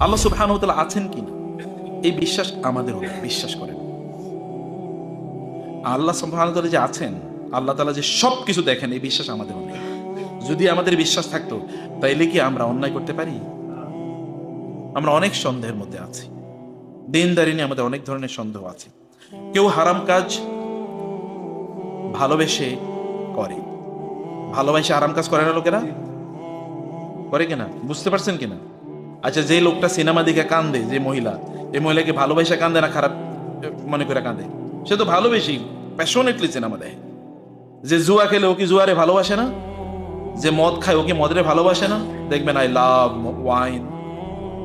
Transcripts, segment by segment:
আল্লাহ তাআলা আছেন কিনা এই বিশ্বাস আমাদের নেই, বিশ্বাস করেন। আল্লাহ সুবহানাহু ওয়া যে আছেন আল্লাহ তাআলা যে সব কিছু দেখেন এই বিশ্বাস আমাদের নেই যদি আমাদের বিশ্বাস থাকতো তাইলে কি আমরা অন্যায় করতে পারি? আমরা অনেক সন্দেহের মধ্যে আছি। দিনদারি নিয়ে আমাদের অনেক ধরনের সন্দেহ আছে। কেউ হারাম কাজ ভালোবেসে করে। ভালোবাসে আরাম কাজ করে না লোকেরা? করে কিনা? বুঝতে পারছেন কিনা? আচ্ছা যে লোকটা সিনেমা দেখে কান্দে, যে মহিলা এই মহিলাকে ভালোবাসা কান্দে না খারাপ মনে করে কান্দে? সে তো ভালোবেসি প্যাশনেটলি সিনেমা দেয়। যে জুয়া খেলে ও কি জুয়ারে ভালোবাসে না? যে মদ খায় ও কি মদরে ভালোবাসে না? দেখবেন আই লাভ ওয়াইন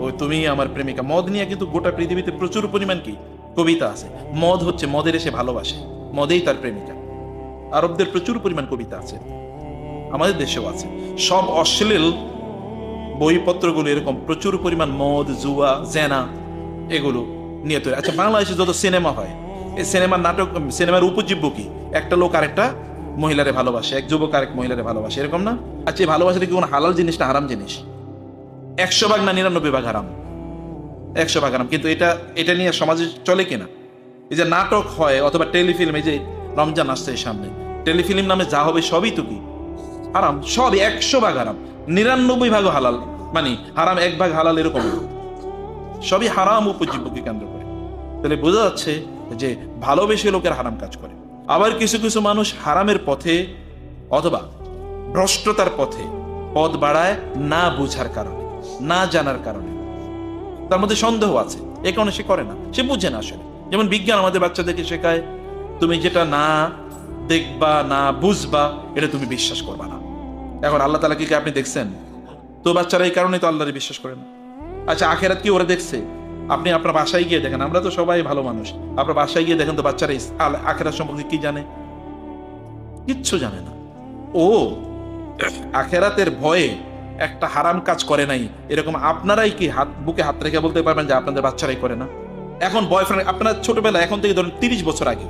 ও তুমি আমার প্রেমিকা। মদ নিয়ে কিন্তু গোটা পৃথিবীতে প্রচুর পরিমাণ কি? কবিতা আছে। মদ হচ্ছে মদের এসে ভালোবাসে। মদেই তার প্রেমিকা। আরবদের প্রচুর পরিমাণ কবিতা আছে। আমাদের দেশেও আছে। সব অশ্লীল বইপত্রগুলো এরকম প্রচুর পরিমাণ মদ, জুয়া, জেনা এগুলো নিয়ে তৈরি। আচ্ছা বাংলাদেশে যত সিনেমা হয়, এই সিনেমার নাটক, সিনেমার উপজীব্য কি? একটা লোক আরেকটা মহিলারে ভালোবাসে, এক যুবক আরেক মহিলারে ভালোবাসে, এরকম না? আচ্ছা এই ভালোবাসাটা কি কোনো হালাল জিনিস না হারাম জিনিস? একশো ভাগ না নিরানব্বই ভাগ হারাম। একশো ভাগ হারাম। কিন্তু এটা এটা নিয়ে সমাজে চলে কিনা? এই যে নাটক হয় অথবা টেলিফিল্ম, এই যে রমজান আসছে সামনে, টেলিফিল্ম নামে যা হবে সবই তো কি? হারাম, সবই একশো ভাগ হারাম। নিরানব্বই ভাগও হালাল। মানে হারাম এক ভাগ হালাল এরকম সবই হারাম উপজীব্যকে কেন্দ্র করে। তাহলে বোঝা যাচ্ছে যে ভালোবেসে লোকের হারাম কাজ করে। আবার কিছু কিছু মানুষ হারামের পথে অথবা ভ্রষ্টতার পথে পথ বাড়ায় না বুঝার কারণে, না জানার কারণে। তার মধ্যে সন্দেহ আছে। এ কারণে সে করে না। সে বুঝে না আসলে। যেমন বিজ্ঞান আমাদের বাচ্চাদেরকে শেখায়, তুমি যেটা না দেখবা, না বুঝবা, এটা তুমি বিশ্বাস করবা না। এখন আল্লাহ তালা কি আপনি দেখছেন? তো বাচ্চারা এই কারণে তো আল্লাহরে বিশ্বাস করেন আচ্ছা আখেরাত কি ওরা দেখছে? আপনি আপনার বাসায় গিয়ে দেখেন, আমরা তো সবাই ভালো মানুষ। আপনার বাসায় গিয়ে দেখেন তো বাচ্চারা আখেরাত সম্পর্কে কি জানে? কিচ্ছু জানে না। ও, আখেরাতের ভয়ে একটা হারাম কাজ করে নাই। এরকম আপনারাই কি হাত, বুকে হাত রেখে বলতে পারবেন যে আপনাদের বাচ্চারাই করে না? এখন বয়ফ্রেন্ড আপনার ছোটবেলা এখন থেকে ধরুন তিরিশ বছর আগে,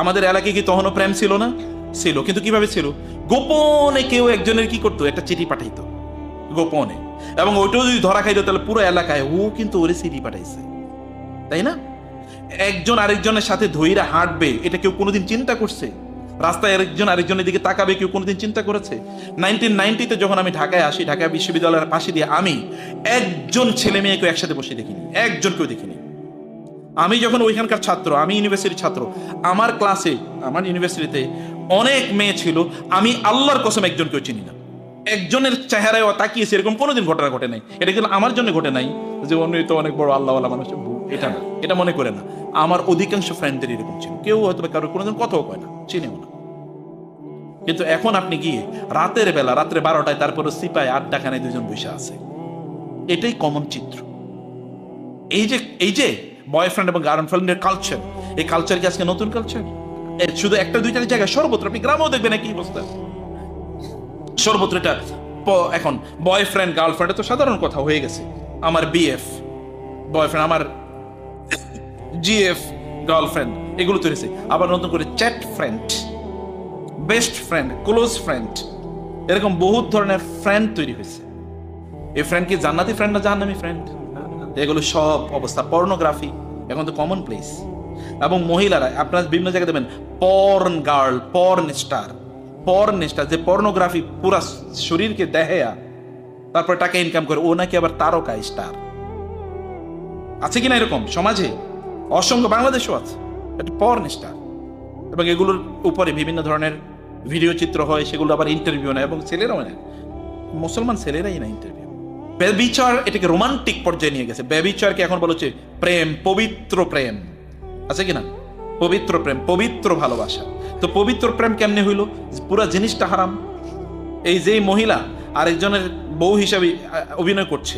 আমাদের এলাকায় কি তখনও প্রেম ছিল না? ছিল, কিন্তু কীভাবে ছিল? গোপনে কেউ একজনের কি করতো? একটা চিঠি পাঠাইতো। গোপনে। এবং ওইটাও যদি ধরা খাইতো, তাহলে পুরো এলাকায় ও কিন্তু ওরে চিঠি পাঠাইছে। তাই না? একজন আরেকজনের সাথে ধৈরা হাঁটবে, এটা কেউ কোনোদিন চিন্তা করছে? রাস্তায় একজন আরেকজনের দিকে তাকাবে, কেউ কোনোদিন চিন্তা করেছে? নাইনটিন নাইনটিতে যখন আমি ঢাকায় আসি, ঢাকা বিশ্ববিদ্যালয়ের পাশে দিয়ে আমি একজন ছেলে মেয়েকে একসাথে বসে দেখিনি, একজন কেউ দেখিনি। আমি যখন ওইখানকার ছাত্র, আমি ইউনিভার্সিটির ছাত্র, আমার ক্লাসে আমার ইউনিভার্সিটিতে অনেক মেয়ে ছিল, আমি আল্লাহর কসম একজনকেও চিনি না। একজনের চেহারায় তাকিয়েছে, এরকম কোনোদিন ঘটনা ঘটে নাই। এটা কিন্তু আমার জন্য ঘটে নাই যে অন্য তো অনেক বড় আল্লাহওয়ালা মানুষ এটা না, এটা মনে করে না। আমার অধিকাংশ ফ্রেন্ডদের এরকম ছিল, কেউ হয়তো বা কারও কোনোদিন কথাও কয় না, চিনেও না। কিন্তু এখন আপনি গিয়ে রাতের বেলা, রাত্রে বারোটায়, তারপরে সিপাই, আড্ডাখানায় দুজন বসে আছে। এটাই কমন চিত্র। এই যে এই যে বয়ফ্রেন্ড এবং গার্লফ্রেন্ডের কালচার এই কালচার কি আজকে নতুন কালচার শুধু একটা, দুইটা জায়গায় সর্বত্র, আপনি গ্রামেও দেখবেন একই অবস্থা। সর্বত্র এটা এখন বয়ফ্রেন্ড গার্লফ্রেন্ড তো সাধারণ কথা হয়ে গেছে। আমার বিএফ বয়ফ্রেন্ড আমার জিএফ গার্লফ্রেন্ড এগুলো তৈরি হয়েছে। আবার নতুন করে chat friend best friend close friend এরকম বহুত ধরনের ফ্রেন্ড তৈরি হয়েছে। এই ফ্রেন্ড কি জান্নাতি ফ্রেন্ড না জাহান্নামি ফ্রেন্ড এগুলো সব অবস্থা পর্নোগ্রাফি এখন তো কমন প্লেস এবং মহিলারা, আপনারা বিভিন্ন জায়গায় দেবেন porn girl porn star porn star যে পর্নোগ্রাফি পুরা শরীরকে দেহেয়া, তারপর টাকা ইনকাম করে, ও নাকি আবার তারকা স্টার আছে কিনা এরকম? সমাজে? অসংখ্য বাংলাদেশও আছে। একটা পর্ন স্টার এবং এগুলোর উপরে বিভিন্ন ধরনের ভিডিও চিত্র হয়, সেগুলো আবার ইন্টারভিউ নেয়, এবং ছেলেরাও নেয়। মুসলমান ছেলেরাই না ইন্টারভিউ ব্যবিচার এটাকে রোমান্টিক পর্যায়ে নিয়ে গেছে। ব্যবিচারকে এখন বলা হচ্ছে প্রেম, পবিত্র প্রেম। আছে কি না পবিত্র প্রেম, পবিত্র ভালোবাসা। তো পবিত্র প্রেম কেমনে হইল? পুরো জিনিসটা হারাম। এই যে মহিলা আরেকজনের বউ হিসাবে অভিনয় করছে।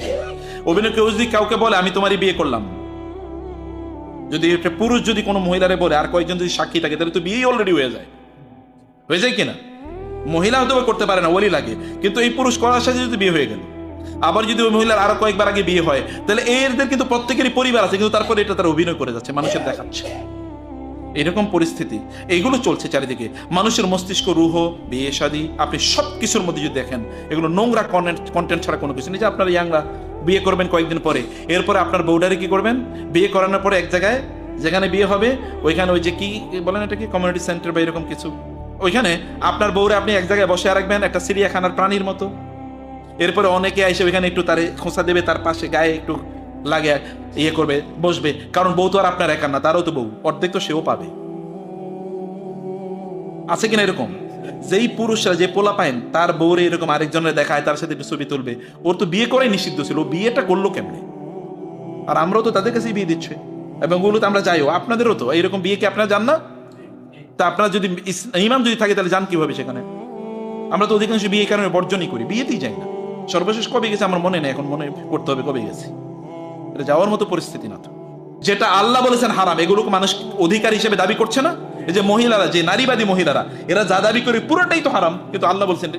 অভিনয় কেউ যদি কাউকে বলে, আমি তোমারই বিয়ে করলাম। যদি একটা পুরুষ যদি কোনো মহিলারে বলে, আর কয়েকজন যদি সাক্ষী থাকে, তাহলে তো বিয়েই অলরেডি হয়ে যায়। হয়ে যায় কিনা? মহিলা হয়তো করতে পারে না, ওলি লাগে। কিন্তু এই পুরুষ করার সাথে যদি বিয়ে হয়ে গেল, আবার যদি ওই মহিলার আরও কয়েকবার আগে বিয়ে হয়, তাহলে এদের কিন্তু প্রত্যেকেরই পরিবার আছে, কিন্তু তারপরে এটা তারা অভিনয় করে যাচ্ছে, মানুষের দেখাচ্ছে। এরকম পরিস্থিতি এইগুলো চলছে চারিদিকে। মানুষের মস্তিষ্ক, রুহ, বিয়ে, শাদী, আপনি সব কিছুর মধ্যে যদি দেখেন, এগুলো নোংরা কন্টেন্ট কন্টেন্ট ছাড়া কোনো কিছু নেই। যে আপনারা ইয়াংরা, বিয়ে করবেন কয়েকদিন পরে, এরপরে আপনার বউডারে কি করবেন? বিয়ে করানোর পরে এক জায়গায়, যেখানে বিয়ে হবে, ওইখানে ওই যে কি বলেন এটা কি? কমিউনিটি সেন্টার বা এরকম কিছু। ওইখানে আপনার বউরে আপনি এক জায়গায় বসে রাখবেন একটা চিড়িয়াখানার প্রাণীর মতো। এরপরে অনেকে এসে ওইখানে একটু তারে খোঁচা দেবে, তার পাশে গায়ে একটু লাগে ইয়ে করবে, বসবে। কারণ বউ তো আর আপনার একার না, তারও তো বউ। অর্ধেক তো সেও পাবে। আছে কিনা এরকম? যেই পুরুষরা যে পোলা পায়েন তার বউরে এরকম আরেকজনের দেখায়, তার সাথে ছবি তুলবে। ওর তো বিয়ে করাই নিষিদ্ধ ছিল। বিয়েটা করল কেমনে? আর আমরাও তো তাদের কাছেই বিয়ে দিচ্ছে। এবং ওগুলো তো আমরা যাইও। আপনাদেরও তো? এইরকম বিয়ে কি আপনারা জান না? তা আপনারা যদি ইমাম যদি থাকে, তাহলে যান কীভাবে সেখানে? আমরা তো অধিকাংশ বিয়ে কারণে বর্জনই করি। বিয়েতেই যাই না। সর্বশেষ কবে গেছে আমার মনে নেই। এখন মনে করতে হবে কবে গেছে। যাওয়ার মতো পরিস্থিতি না তো। যেটা আল্লাহ বলেছেন হারাম, এগুলোকে মানুষ অধিকার হিসেবে দাবি করছে না? এই যে মহিলারা, যে নারীবাদী মহিলারা, এরা যা দাবি করে পুরোটাই তো হারাম। কিন্তু আল্লাহ বলছেন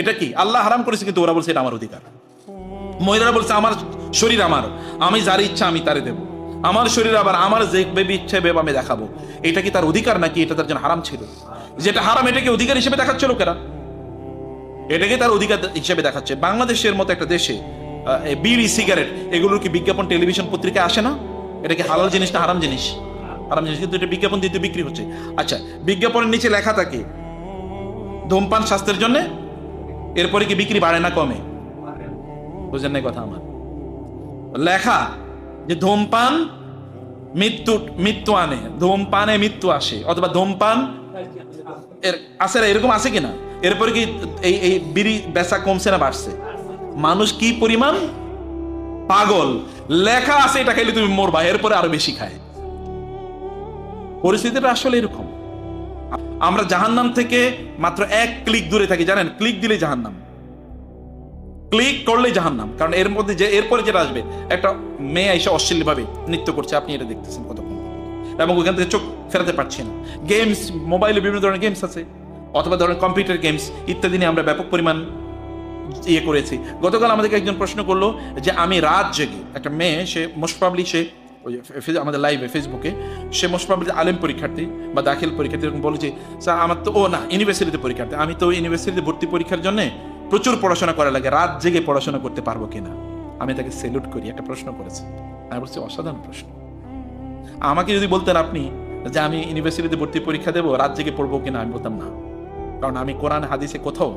এটা কি? আল্লাহ হারাম করেছে, কিন্তু ওরা বলছে এটা আমার অধিকার। মহিলারা বলছে, আমার শরীর আমার, আমি যার ইচ্ছা আমি তারে দেব। আমার শরীর আবার আমার যে বেবি ইচ্ছে, বেব আমি দেখাবো। এটা কি তার অধিকার নাকি এটা তার জন্য হারাম ছিল? যেটা হারাম, এটাকে অধিকার হিসেবে দেখাচ্ছে লোকেরা এটাকে তার অধিকার হিসেবে দেখাচ্ছে। বাংলাদেশের মতো একটা দেশে বিড়ি, সিগারেট, এগুলোর কি বিজ্ঞাপন টেলিভিশন পত্রিকায় আসে না? এটা কি হালাল জিনিস না হারাম জিনিস? হারাম জিনিস, কিন্তু এটা বিজ্ঞাপন দিতে বিক্রি হচ্ছে। আচ্ছা বিজ্ঞাপনের নিচে লেখা থাকে, ধূমপান স্বাস্থ্যের জন্য, এরপরে কি বিক্রি বাড়ে না কমে? বুঝেন নাই কথা আমার। লেখা যে ধূমপান মৃত্যু মৃত্যু আনে, ধূমপানে মৃত্যু আসে, অথবা ধূমপান এর না, এরকম আছে কিনা? এরপরে কি এই এই বিড়ি বেচা কমছে না, বাড়ছে? মানুষ কি পরিমাণ? পাগল। লেখা আছে এটা খাইলে তুমি মরবা, এরপরে আরও বেশি খায়। পরিস্থিতিটা আসলে এরকম। আমরা জাহান্নাম থেকে মাত্র এক ক্লিক দূরে থাকি, জানেন? ক্লিক দিলে জাহান্নাম। ক্লিক করলেই জাহান্নাম। কারণ এর মধ্যে যে এরপরে যেটা আসবে, একটা মেয়ে এসে অশ্লীল ভাবে নৃত্য করছে, আপনি এটা দেখতেছেন কতক্ষণ এবং ওইখান থেকে চোখ ফেরাতে পারছি না। গেমস মোবাইলে বিভিন্ন ধরনের গেমস আছে, অথবা ধরেন কম্পিউটার গেমস ইত্যাদি নিয়ে আমরা ব্যাপক পরিমাণ ইয়ে করেছি। গতকাল আমাদেরকে একজন প্রশ্ন করল যে, আমি রাত জেগে একটা মেয়ে, সে মোস্ট প্রবলি সে ওই আমাদের লাইভে ফেসবুকে সে মোস্ট প্রবলি আলেম পরীক্ষার্থী বা দাখিল পরীক্ষার্থী এরকম বলেছে স্যার, আমার তো, ও না ইউনিভার্সিটিতে পরীক্ষার্থী। আমি তো ইউনিভার্সিটিতে ভর্তি পরীক্ষার জন্য প্রচুর পড়াশোনা করা লাগে। রাত জেগে পড়াশোনা করতে পারব কিনা আমি তাকে সেলুট করি, একটা প্রশ্ন করেছি। আমি বলছি, অসাধারণ প্রশ্ন। আমাকে যদি বলতেন আপনি যে, আমি ইউনিভার্সিটিতে ভর্তি পরীক্ষা দেবো, রাত জেগে পড়ব কিনা আমি বলতাম, না। কারণ আমি কোরআন, হাদিসে কোথাও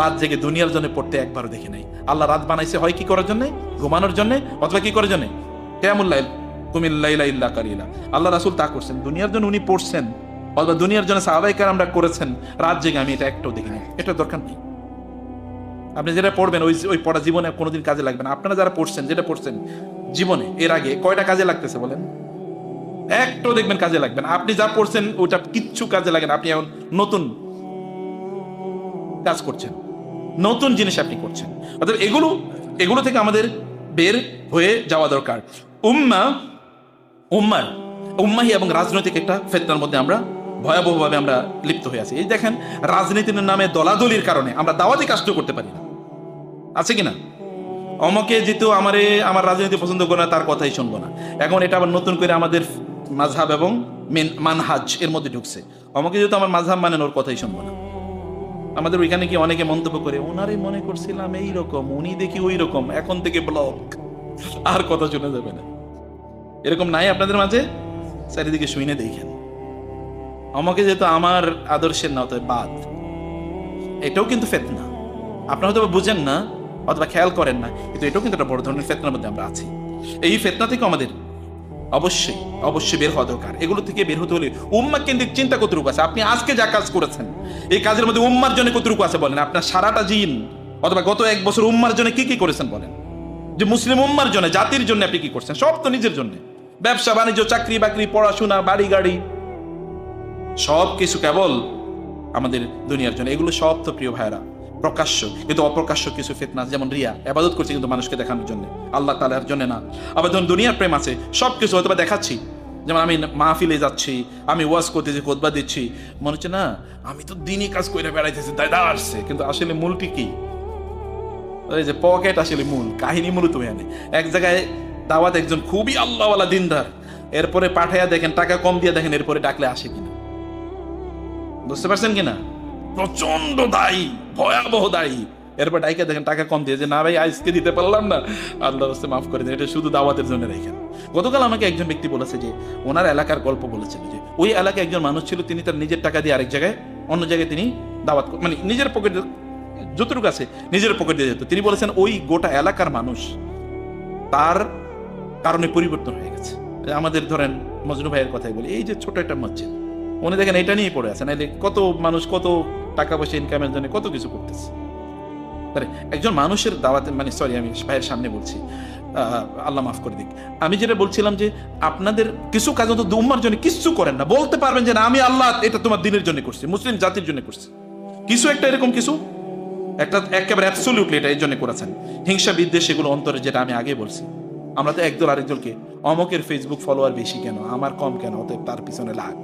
রাত জেগে দুনিয়ার জন্য পড়তে একবারও দেখি নাই। আল্লাহ রাত বানাইছে হয় কি করার জন্য? ঘুমানোর জন্য অথবা কি করার জন্য? কেমুল্লাইল কুমিল্লাইলা ইল্লা কালিলা। আল্লাহ রাসুল তা করছেন। দুনিয়ার জন্য উনি পড়ছেন, অথবা দুনিয়ার জন্য সাহাবাইকার আমরা করেছেন, রাত জেগে আমি এটা একটাও দেখিনি এটা দরকার নেই। আপনি যেটা পড়বেন, ওই ওই পড়া জীবনে কোনোদিন কাজে লাগবে না। আপনারা যারা পড়ছেন, যেটা পড়ছেন, জীবনে, এর আগে কয়টা কাজে লাগতেছে বলেন? একটাও দেখবেন কাজে লাগবে না। আপনি যা পড়ছেন, ওটা কিচ্ছু কাজে লাগে না। আপনি এখন নতুন কাজ করছেন। নতুন জিনিস আপনি করছেন। অর্থাৎ এগুলো এগুলো থেকে আমাদের বের হয়ে যাওয়া দরকার। উম্মা, উম্মার, উম্মাহি এবং রাজনৈতিক একটা ফেতনার মধ্যে আমরা ভয়াবহভাবে আমরা লিপ্ত হয়ে আছি। এই দেখেন, রাজনীতির নামে দলাদলির কারণে আমরা দাওয়াতি কাজটা করতে পারি না। আছে কি না? অমকে যেহেতু আমারে, আমার রাজনীতি পছন্দ করে না, তার কথাই শুনব না। এখন এটা আবার নতুন করে আমাদের মাঝহাব এবং মেন, মানহাজ এর মধ্যে ঢুকছে। অমকে যেহেতু আমার মাঝহাব মানেন ওর কথাই শুনব না। আমাদের ওইখানে কি অনেকে মন্তব্য করে, ওনারে মনে করছিলাম এই রকম উনি দেখি ওই রকম এখন থেকে ব্লক আর কথা শুনে যাবে না। এরকম নাই আপনাদের মাঝে? চারিদিকে শুনে দেখেন। আমাকে যেহেতু আমার আদর্শের না, অতএব বাদ। এটাও কিন্তু ফেতনা। আপনারা হয়তো বুঝেন না, অথবা খেয়াল করেন না, কিন্তু এটাও কিন্তু একটা বড় ধরনের ফেতনার মধ্যে আমরা আছি। এই ফেতনা থেকে আমাদের অবশ্যই অবশ্যই বের হওয়া দরকার। এগুলো থেকে বের হতে হলে উম্মা কেন্দ্রিক চিন্তা কতটুকু আছে? আপনি আজকে যা কাজ করেছেন, এই কাজের মধ্যে উম্মার জন্য কতটুকু আছে বলেন? আপনার সারাটা জিন, অথবা গত এক বছর উম্মার জন্য কি কি করেছেন বলেন? যে মুসলিম উম্মার জন্য, জাতির জন্য আপনি কি করছেন? সব তো নিজের জন্য। ব্যবসা, বাণিজ্য, চাকরি বাকরি, পড়াশোনা, বাড়ি গাড়ি সব কিছু কেবল আমাদের দুনিয়ার জন্য। এগুলো সব তো প্রিয় ভাইরা প্রকাশ্য, কিন্তু অপ্রকাশ্য কিছু ফেতনা যেমন রিয়া, আবাদত করছে কিন্তু মানুষকে দেখানোর জন্য। আল্লাহ তালার জন্য না। আবার ধরুন দুনিয়ার প্রেম আছে। সব কিছু হয়তো দেখাচ্ছি। যেমন আমি মাহফিলে যাচ্ছি, আমি ওয়াজ করতেছি, খোদবা দিচ্ছি। মনে হচ্ছে, না, আমি তো দিনই কাজ করে বেড়াইতেছি দাদা আসছে। কিন্তু আসলে মূলটি কি? ওই যে পকেট আসলে মূল, কাহিনী মূলত এখানে। এক জায়গায় দাওয়াত একজন খুবই আল্লাহওয়ালা দিনদার। এরপরে পাঠাইয়া দেখেন, টাকা কম দিয়ে দেখেন, এরপরে ডাকলে আসে কিনা? বুঝতে পারছেন কিনা? প্রচণ্ড দায়ী, ভয়াবহ দায়ী। এরপর ডাইকে দেখেন টাকা কম দিয়ে যে, না ভাই, আজকে দিতে পারলাম না। আল্লাহ রাস্তে মাফ করে দিন, এটা শুধু দাওয়াতের জন্য রেখেন। গতকাল আমাকে একজন ব্যক্তি বলেছে যে, ওনার এলাকার গল্প বলেছিল যে, ওই এলাকায় একজন মানুষ ছিল, তিনি তার নিজের টাকা দিয়ে আরেক জায়গায়, অন্য জায়গায় তিনি দাওয়াত মানে নিজের পকেট যতটুকু আছে, নিজের পকেট দিয়ে যেত। তিনি বলেছেন, ওই গোটা এলাকার মানুষ, তার কারণে পরিবর্তন হয়ে গেছে। আমাদের ধরেন মজনু ভাইয়ের কথাই বলি, এই যে ছোট একটা মসজিদ। উনি দেখেন, এটা নিয়ে পড়ে আছে। নাইলে কত মানুষ, কত টাকা পয়সা ইনকামের জন্য কত কিছু করতেছে। একজন মানুষের দাওয়াতে মানে সরি আমি ভাইয়ের সামনে বলছি। আল্লাহ মাফ করে দিক। আমি যেটা বলছিলাম যে, আপনাদের কিছু কাজ তো উম্মার জন্য কিচ্ছু করেন না। বলতে পারবেন যে, না, আমি আল্লাহ এটা তোমার দিনের জন্য করছি, মুসলিম জাতির জন্য করছি। কিছু একটা এরকম কিছু? একটা একেবারে অ্যাবসলিউটলি এটা এই জন্য করেছেন। হিংসা বিদ্বেষ এগুলো অন্তরে যেটা আমি আগে বলছি। আমরা তো একদল আরেকজনকে, অমকের ফেসবুক ফলোয়ার বেশি কেন? আমার কম কেন? অতএব তার পিছনে লাগ।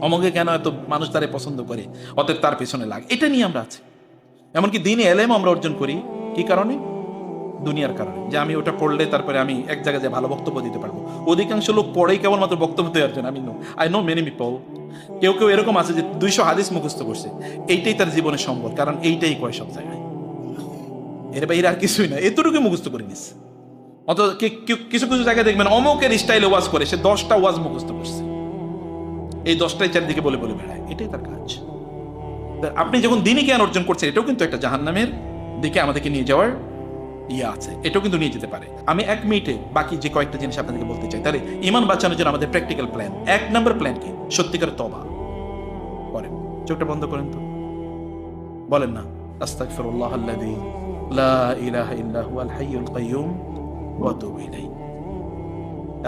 অমকে কেন এত মানুষ তারে পছন্দ করে? অতএব তার পেছনে লাগ। এটা নিয়ে আমরা আছি। এমনকি দিনে এলেম আমরা অর্জন করি। কি কারণে? দুনিয়ার কারণে। যে আমি ওটা পড়লে তারপরে আমি এক জায়গায় যে ভালো বক্তব্য দিতে পারব। অধিকাংশ লোক পড়েই কেবলমাত্র বক্তব্য দেওয়ার জন্য। আমি know I know many people কেউ কেউ এরকম আছে যে দুইশো হাদিস মুখস্থ করছে। এইটাই তার জীবনের সম্বল। কারণ এইটাই কয় সব জায়গায়। এর বাইরে আর কিছুই না। এতটুকু মুখস্থ করে নিস। অত কিছু কিছু জায়গায় দেখবেন অমকের স্টাইলে ওয়াজ করে। সে দশটা ওয়াজ মুখস্থ করছে। এই দশটাই চারদিকে বলে বলে বেড়ায়। এটাই তার কাজ। আপনি যখন দিনই জ্ঞান অর্জন করছেন, এটাও কিন্তু একটা জাহান্নামের দিকে আমাদেরকে নিয়ে যাওয়ার ইয়ে আছে। এটাও কিন্তু নিয়ে যেতে পারে। আমি এক মিনিটে বাকি যে কয়েকটা জিনিস আপনাদেরকে বলতে চাই, তাহলে ইমান বাঁচানোর জন্য আমাদের প্র্যাকটিক্যাল প্ল্যান এক নম্বর প্ল্যান কি? সত্যিকার তবা করেন চোখটা বন্ধ করেন তো। বলেন না, আস্তাগফিরুল্লাহ আল্লাযী লা ইলাহা হাইয়ুল কাইয়্যুম ওয়া আতুবু ইলাইহি।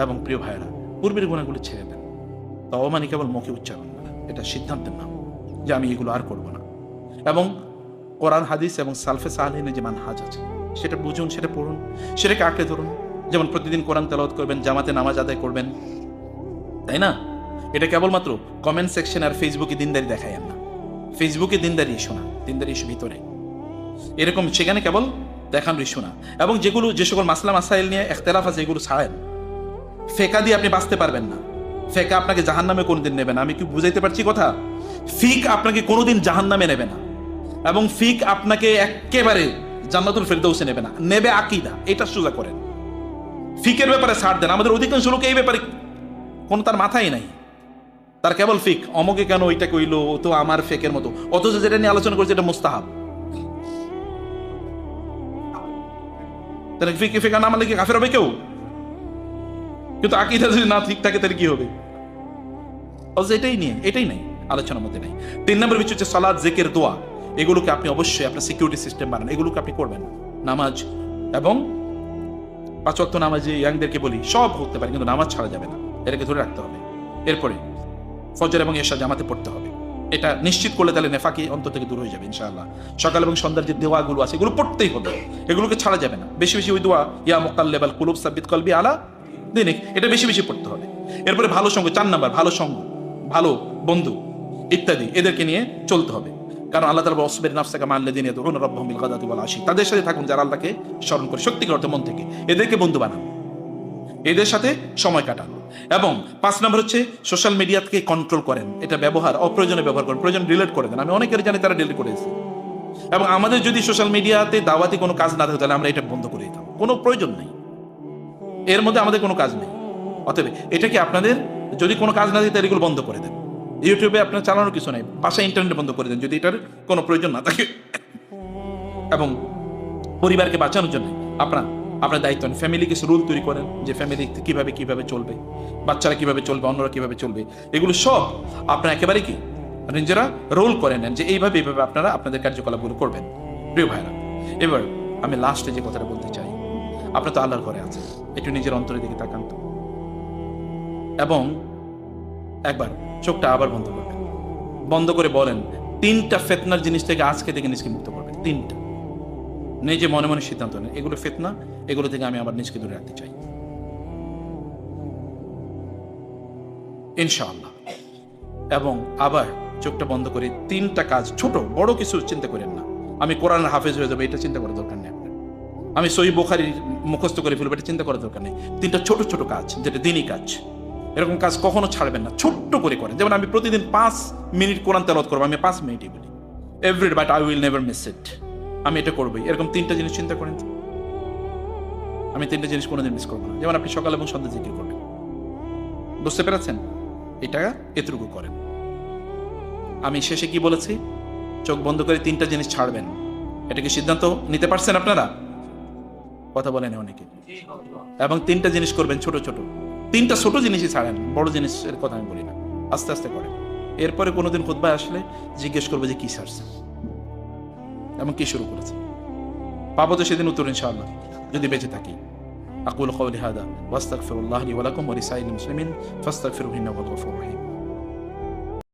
এবং প্রিয় ভাইরা পূর্বের গুণাগুলি ছেড়ে দেন। তওবা মানে কেবল মুখে উচ্চারণ এটা সিদ্ধান্তের নাম যে আমি এগুলো আর করব না। এবং কোরআন, হাদিস এবং সালফে সালহিনের যে মানহাজ আছে, সেটা বুঝুন, সেটা পড়ুন, সেটাকে আঁকড়ে ধরুন। যেমন প্রতিদিন কোরআন তেলাওয়াত করবেন, জামাতে নামাজ আদায় করবেন, তাই না? এটা কেবলমাত্র কমেন্ট সেকশন আর ফেসবুকে দিনদারি দেখায় না। ফেসবুকে দিনদারি ইস্যু না, দিনদারি ইস্যু ভিতরে। এরকম সেখানে কেবল দেখান ইস্যু না। এবং যেগুলো, যে সকল মাসলা মাসাইল নিয়ে এখতেলাফ আছে, এগুলো ছাড়েন। ফেকা দিয়ে আপনি বাঁচতে পারবেন না। ফেকা আপনাকে জাহান নামে কোনোদিন নেবে না। আমি কি বুঝাইতে পারছি কথা? ফিক আপনাকে কোনোদিন জাহান নামে নেবে না। এবং ফিক আপনাকে একেবারে জান্নাতুল ফেরদৌসে নেবে না। নেবে আকিদা, এটা সোজা করেন। ফিকের ব্যাপারে ছাড় দেন। আমাদের অধিকাংশ লোক এই ব্যাপারে কোনো তার মাথায় নাই। তার কেবল ফিক, অমকে কেন ওইটা কইলো? তো আমার ফেকের মতো। অথচ যেটা নিয়ে আলোচনা করছে এটা মুস্তাহাব। তাহলে ফিকে ফেকা না মানলে কি কাফের হবে কেউ? কিন্তু আকিদা যদি না ঠিক থাকে, তাহলে কি হবে? এটাই নিয়ে, এটাই নাই, আলোচনার মধ্যে নাই। তিন নম্বর বিষয় হচ্ছে সালাদ জেকের, দোয়া। এগুলোকে আপনি অবশ্যই আপনার সিকিউরিটি সিস্টেম বানান, এগুলোকে আপনি করবেন নামাজ এবং পাঁচ ওয়াক্ত নামাজে ইয়াংদেরকে বলি, সব করতে পারে কিন্তু নামাজ ছাড়া যাবে না। এটাকে ধরে রাখতে হবে। এরপরে ফজর এবং এশা জামাতে পড়তে হবে। এটা নিশ্চিত করলে তাহলে নেফাকি অন্তর থেকে দূর হয়ে যাবে, ইনশাআল্লাহ। সকাল এবং সন্ধ্যার যে দোয়াগুলো আছে, এগুলো পড়তেই হবে। এগুলোকে ছাড়া যাবে না। বেশি বেশি ওই দোয়া, ইয়া মোকাল্লেবাল কুলুব সাব্বিত কলবি আলা দিনিক, এটা বেশি বেশি পড়তে হবে। এরপরে ভালো সঙ্গ, চার নাম্বার, ভালো সঙ্গ। ভালো, বন্ধু, ইত্যাদি, এদেরকে নিয়ে চলতে হবে। কারণ আল্লাহ অসবের নাফসাকা মানলে দিনে তখন রব্বামিল গাদাতি বলা আসি তাদের সাথে থাকুন যারা আল্লাহকে স্মরণ করে। সত্যিকার অর্থে মন থেকে। এদেরকে বন্ধু বানান। এদের সাথে সময় কাটান। এবং পাঁচ নম্বর হচ্ছে, সোশ্যাল মিডিয়াকে কন্ট্রোল করেন। এটা ব্যবহার অপ্রয়োজনে ব্যবহার করেন। প্রয়োজন ডিলিট করে দেন। আমি অনেকের জানি তারা ডিলিট করেছে। এবং আমাদের যদি সোশ্যাল মিডিয়াতে দাওয়াতি কোনো কাজ না থাকে, তাহলে আমরা এটা বন্ধ করে দিতাম। কোনো প্রয়োজন নেই। এর মধ্যে আমাদের কোনো কাজ নেই। অতএব, এটা কি আপনাদের যদি কোনো কাজ না দিতে এগুলো বন্ধ করে দেন। ইউটিউবে আপনার চালানোর কিছু নেই, পাশে ইন্টারনেট বন্ধ করে দেন, যদি এটার কোনো প্রয়োজন না থাকে। এবং পরিবারকে বাঁচানোর জন্য আপনার আপনার দায়িত্ব নেন। ফ্যামিলি কিছু রুল তৈরি করেন যে ফ্যামিলি কীভাবে কীভাবে চলবে, বাচ্চারা কীভাবে চলবে, অন্যরা কীভাবে চলবে। এগুলো সব আপনারা একেবারে কি? নিজেরা রোল করে নেন যে এইভাবে এইভাবে আপনারা আপনাদের কার্যকলাপগুলো করবেন। প্রিয় ভাইরা এবার আমি লাস্টে যে কথাটা বলতে চাই, আপনার তো আল্লাহর ঘরে আছে। একটু নিজের অন্তরের দিকে তাকান তো। এবং একবার চোখটা আবার বন্ধ করবেন। বন্ধ করে বলেন, তিনটা ফেতনার জিনিস থেকে আজকে থেকে নিজকে মুক্ত করবেন। তিনটা। নিজে মনে মনে সিদ্ধান্ত নেন, এগুলো ফেতনা, এগুলো থেকে আমি আবার নিজকে দূরে রাখতে চাই। ইনশাআল্লাহ। এবং আবার চোখটা বন্ধ করে তিনটা কাজ, ছোট, বড় কিছু চিন্তা করেন না। আমি কোরআন হাফেজ হয়ে যাবে, এটা চিন্তা করার দরকার নেই আমি সই বোখারি মুখস্থ করে ফেলব, এটা চিন্তা করার দরকার নেই। তিনটা ছোট ছোট কাজ, যেটা দিনই কাজ। এরকম কাজ কখনো ছাড়বেন না। ছোট্ট করে করেন। যেমন আমি প্রতিদিন পাঁচ মিনিট কোরআন তেলত করব, আমি পাঁচ মিনিটই বলি। Every but I will never miss it আমি এটা করবোই। এরকম তিনটা জিনিস চিন্তা করেন আমি তিনটা জিনিস কোনোদিন মিস করব না। যেমন আপনি সকাল এবং সন্ধ্যা জিকির করবেন। বুঝতে পেরেছেন? এটা এতটুকু করেন। আমি শেষে কি বলেছি? চোখ বন্ধ করে তিনটা জিনিস ছাড়বেন। এটা কি সিদ্ধান্ত নিতে পারছেন আপনারা? কথা বলেন অনেকে। এবং তিনটা জিনিস করবেন ছোট ছোট। তিনটা ছোট জিনিসই ছাড়েন বড় জিনিসের কথা আমি বলি না আস্তে আস্তে করেন এরপরে কোনোদিন খুদ্ায় আসলে জিজ্ঞেস করবে যে কি ছাড়ছে এবং কি শুরু করেছে পাবো তো সেদিন উত্তর ইনশাআল্লাহ যদি বেঁচে থাকি أقول قولي هذا وأستغفر الله لي ولكم ولسائر المسلمين فاستغفروه إنه هو الغفور الرحيم